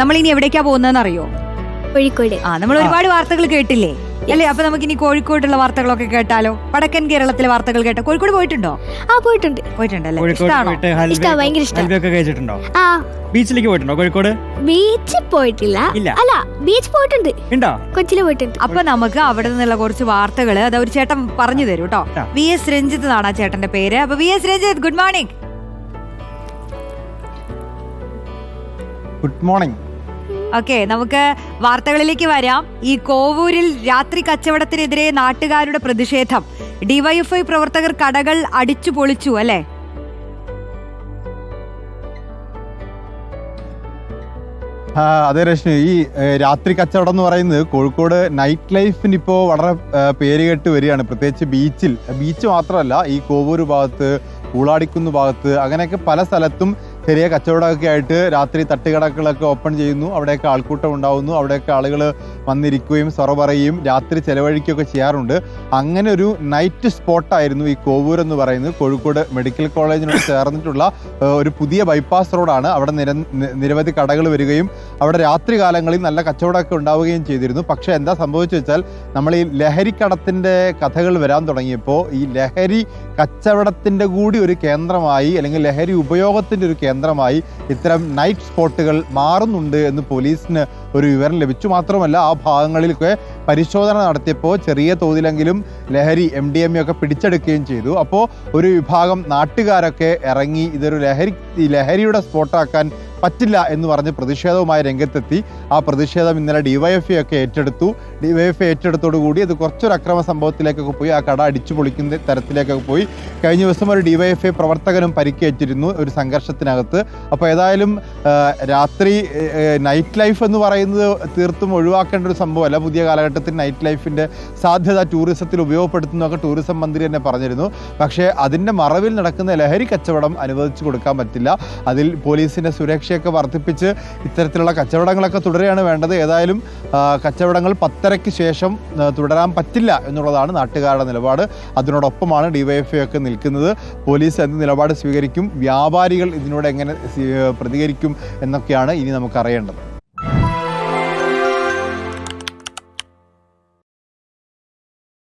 നമ്മൾ ഇനി എവിടേക്കാ പോകുന്നതെന്ന് അറിയോ കോഴിക്കോട്. ആ നമ്മൾ ഒരുപാട് വാർത്തകൾ കേട്ടില്ലേ? അല്ലേ അപ്പൊ നമുക്ക് ഇനി കോഴിക്കോട്ടുള്ള വാർത്തകളൊക്കെ കേട്ടാലോ? വടക്കൻ കേരളത്തിലെ വാർത്തകൾ കേട്ടോ. കോഴിക്കോട് പോയിട്ടുണ്ടോ? ആ പോയിട്ടുണ്ട്. പോയിട്ടുണ്ടല്ലേ കോഴിക്കോട് പോയിട്ട് ഇഷ്ടാ, ഭയങ്കര ഇഷ്ടാ. കഴിച്ചിട്ടുണ്ടോ? ആ. ബീച്ചിലേക്ക് പോയിട്ടുണ്ടോ കോഴിക്കോട്? ബീച്ച് പോയിട്ടില്ല. ഇല്ല. അല്ല ബീച്ച് പോയിട്ടുണ്ട്. ഉണ്ടോ? കൊച്ചിയിൽ പോയിട്ടുണ്ട്. അപ്പൊ നമുക്ക് അവിടെ നിന്നുള്ള കുറച്ച് വാർത്തകൾ അത് ഒരു ചേട്ടൻ പറഞ്ഞു തരും കേട്ടോ. ആ. വി എസ് രഞ്ജിത്ത് എന്നാണ് ആ ചേട്ടന്റെ പേര്. അപ്പൊ V S Ranjith good morning. Good morning. Okay നമുക്ക് വാർത്തകളിലേക്ക് വരാം. ഈ കോവൂരിൽ രാത്രി കച്ചവടത്തിനെതിരെ നാട്ടുകാരുടെ പ്രതിഷേധം. ഡിവൈഎഫ്ഐ പ്രവർത്തകർ കടകൾ അടിച്ചു പൊളിച്ചു അല്ലെ? അതെ രശ്മി ഈ രാത്രി കച്ചവടം എന്ന് പറയുന്നത് കോഴിക്കോട് നൈറ്റ് ലൈഫിന് ഇപ്പോൾ വളരെ പേര് കേട്ട് വരികയാണ്. പ്രത്യേകിച്ച് ബീച്ചിൽ ബീച്ച് മാത്രമല്ല ഈ കോവൂർ ഭാഗത്ത് കൂളാടിക്കുന്ന് ഭാഗത്ത് അങ്ങനെയൊക്കെ പല സ്ഥലത്തും ചെറിയ കച്ചവടമൊക്കെ ആയിട്ട് രാത്രി തട്ടുകടകളൊക്കെ ഓപ്പൺ ചെയ്യുന്നു. അവിടെയൊക്കെ ആൾക്കൂട്ടം ഉണ്ടാവുന്നു. അവിടെയൊക്കെ ആളുകൾ വന്നിരിക്കുകയും സൊറ പറയുകയും രാത്രി ചെലവഴിക്കുകയൊക്കെ ചെയ്യാറുണ്ട്. അങ്ങനെ ഒരു നൈറ്റ് സ്പോട്ടായിരുന്നു ഈ കോവൂർ എന്ന് പറയുന്നത്. കോഴിക്കോട് മെഡിക്കൽ കോളേജിനോട് ചേർന്നിട്ടുള്ള ഒരു പുതിയ ബൈപ്പാസ് റോഡാണ് അവിടെ നിര നിരവധി കടകൾ വരികയും അവിടെ രാത്രി കാലങ്ങളിൽ നല്ല കച്ചവടമൊക്കെ ഉണ്ടാവുകയും ചെയ്തിരുന്നു. പക്ഷേ എന്താ സംഭവിച്ചു വെച്ചാൽ നമ്മൾ ഈ ലഹരിക്കടത്തിന്റെ കഥകൾ വരാൻ തുടങ്ങിയപ്പോൾ ഈ ലഹരി കച്ചവടത്തിന്റെ കൂടി ഒരു കേന്ദ്രമായി അല്ലെങ്കിൽ ലഹരി ഉപയോഗത്തിന്റെ ഒരു കേന്ദ്രമായി ഇത്തരം നൈറ്റ് സ്പോട്ടുകൾ മാറുന്നുണ്ട് എന്ന് പോലീസിന് ഒരു വിവരം ലഭിച്ചു. മാത്രമല്ല ആ ഭാഗങ്ങളിലൊക്കെ പരിശോധന നടത്തിയപ്പോൾ ചെറിയ തോതിലെങ്കിലും ലഹരി എം ഡി എം ഒക്കെ പിടിച്ചെടുക്കുകയും ചെയ്തു. അപ്പോൾ ഒരു വിഭാഗം നാട്ടുകാരൊക്കെ ഇറങ്ങി ഇതൊരു ലഹരി ലഹരിയുടെ സ്പോട്ടാക്കാൻ പറ്റില്ല എന്ന് പറഞ്ഞ് പ്രതിഷേധവുമായി രംഗത്തെത്തി. ആ പ്രതിഷേധം ഇന്നലെ ഡിവൈഎഫ്ഐ ഒക്കെ ഏറ്റെടുത്തു. ഡിവൈഎഫ്ഐ ഏറ്റെടുത്തോടുകൂടി അത് കുറച്ചൊരു അക്രമ സംഭവത്തിലേക്കൊക്കെ പോയി. ആ കട അടിച്ചു പൊളിക്കുന്ന തരത്തിലേക്കൊക്കെ പോയി. കഴിഞ്ഞ ദിവസം ഒരു ഡിവൈഎഫ്ഐ പ്രവർത്തകനും പരിക്കേറ്റിരുന്നു ഒരു സംഘർഷത്തിനകത്ത്. അപ്പോൾ ഏതായാലും രാത്രി നൈറ്റ് ലൈഫ് എന്ന് പറയുന്നത് തീർത്തും ഒഴിവാക്കേണ്ട ഒരു സംഭവമല്ല. പുതിയ കാലഘട്ടത്തിൽ നൈറ്റ് ലൈഫിന്റെ സാധ്യത ടൂറിസത്തിൽ ഉപയോഗപ്പെടുത്തുന്നതൊക്കെ ടൂറിസം മന്ത്രി തന്നെ പറഞ്ഞിരുന്നു. പക്ഷേ അതിന്റെ മറവിൽ നടക്കുന്ന ലഹരി കച്ചവടം അനുവദിച്ചു കൊടുക്കാൻ പറ്റില്ല. അതിൽ പോലീസിന്റെ സുരക്ഷയൊക്കെ വർദ്ധിപ്പിച്ച് ഇത്തരത്തിലുള്ള കച്ചവടങ്ങളൊക്കെ തുടരുകയാണ് വേണ്ടത്. ഏതായാലും കച്ചവടങ്ങൾ പത്തരയ്ക്ക് ശേഷം തുടരാൻ പറ്റില്ല എന്നുള്ളതാണ് നാട്ടുകാരുടെ നിലപാട്. അതിനോടൊപ്പമാണ് ഡിവൈഎഫ്ഐ ഒക്കെ നിൽക്കുന്നത്. പോലീസ് എന്ത് നിലപാട് സ്വീകരിക്കും വ്യാപാരികൾ ഇതിനോട് എങ്ങനെ പ്രതികരിക്കും എന്നൊക്കെയാണ് ഇനി നമുക്ക് അറിയേണ്ടത്.